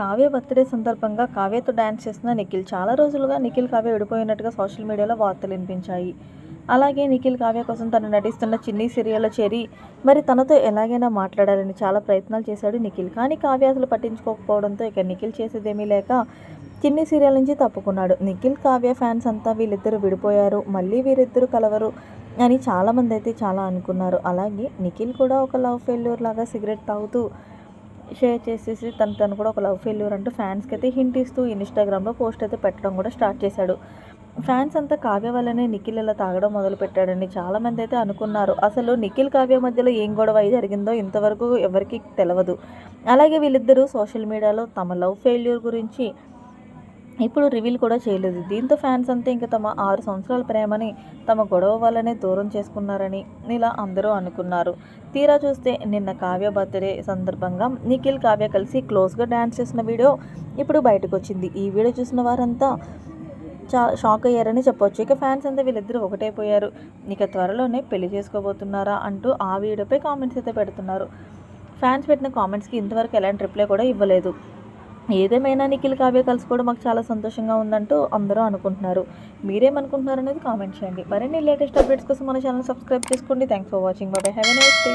Kavya birthday సందర్భంగా కావ్యతో dance చేస్తున్న నిఖిల్. చాలా రోజులుగా నిఖిల్ కావ్య విడిపోయినట్టుగా సోషల్ మీడియాలో వార్తలు వినిపించాయి. అలాగే నిఖిల్ కావ్య కోసం తను నటిస్తున్న చిన్ని సీరియల్లో చేరి మరి తనతో ఎలాగైనా మాట్లాడాలని చాలా ప్రయత్నాలు చేశాడు నిఖిల్. కానీ కావ్య అసలు పట్టించుకోకపోవడంతో ఇక నిఖిల్ చేసేదేమీ లేక చిన్ని సీరియల్ నుంచి తప్పుకున్నాడు. నిఖిల్ కావ్య ఫ్యాన్స్ అంతా వీళ్ళిద్దరూ విడిపోయారు మళ్ళీ వీరిద్దరూ కలవరు అని చాలామంది అయితే చాలా అనుకున్నారు. అలాగే నిఖిల్ కూడా ఒక లవ్ ఫెయిల్యూర్ లాగా సిగరెట్ తాగుతూ షేర్ చేసేసి తను తను కూడా ఒక లవ్ ఫెయిల్యూర్ అంటూ ఫ్యాన్స్కి అయితే హింట్ ఇస్తూ ఇన్స్టాగ్రామ్లో పోస్ట్ అయితే పెట్టడం కూడా స్టార్ట్ చేశాడు. ఫ్యాన్స్ అంతా కావ్య వల్లనే నిఖిల్ ఇలా తాగడం మొదలు పెట్టాడని చాలామంది అయితే అనుకున్నారు. అసలు నిఖిల్ కావ్య మధ్యలో ఏం గొడవ అయి జరిగిందో ఇంతవరకు ఎవరికి తెలియదు అలాగే వీళ్ళిద్దరూ సోషల్ మీడియాలో తమ లవ్ ఫెయిల్యూర్ గురించి ఇప్పుడు రివీల్ కూడా చేయలేదు. దీంతో ఫ్యాన్స్ అంతా ఇంకా తమ ఆరు సంవత్సరాల ప్రేమని తమ గొడవ వల్లనే దూరం చేసుకున్నారని ఇలా అందరూ అనుకున్నారు. తీరా చూస్తే నిన్న కావ్య బర్త్డే సందర్భంగా నిఖిల్ కావ్య కలిసి క్లోజ్గా డ్యాన్స్ చేసిన వీడియో ఇప్పుడు బయటకు వచ్చింది ఈ వీడియో చూసిన వారంతా చా షాక్ అయ్యారని చెప్పొచ్చు. ఇక ఫ్యాన్స్ అంతా వీళ్ళిద్దరూ ఒకటైపోయారు ఇక త్వరలోనే పెళ్ళి చేసుకోబోతున్నారా అంటూ ఆ వీడియోపై కామెంట్స్ అయితే పెడుతున్నారు. ఫ్యాన్స్ పెట్టిన కామెంట్స్కి ఇంతవరకు ఎలాంటి రిప్లై కూడా ఇవ్వలేదు. ఏదేమైనా నిఖిల్ కావ్య కలుసుకోవడం మాకు చాలా సంతోషంగా ఉందంటూ అందరూ అనుకుంటున్నారు. మీరేమనుకుంటున్నారు అనేది కామెంట్ చేయండి. మరిన్ని లేటెస్ట్ అప్డేట్స్ కోసం మన ఛానల్ సబ్స్క్రైబ్ చేసుకోండి. థ్యాంక్స్ ఫర్ వాచింగ్ బాబాయ్ హ్యావ్ ఎ నైస్ డే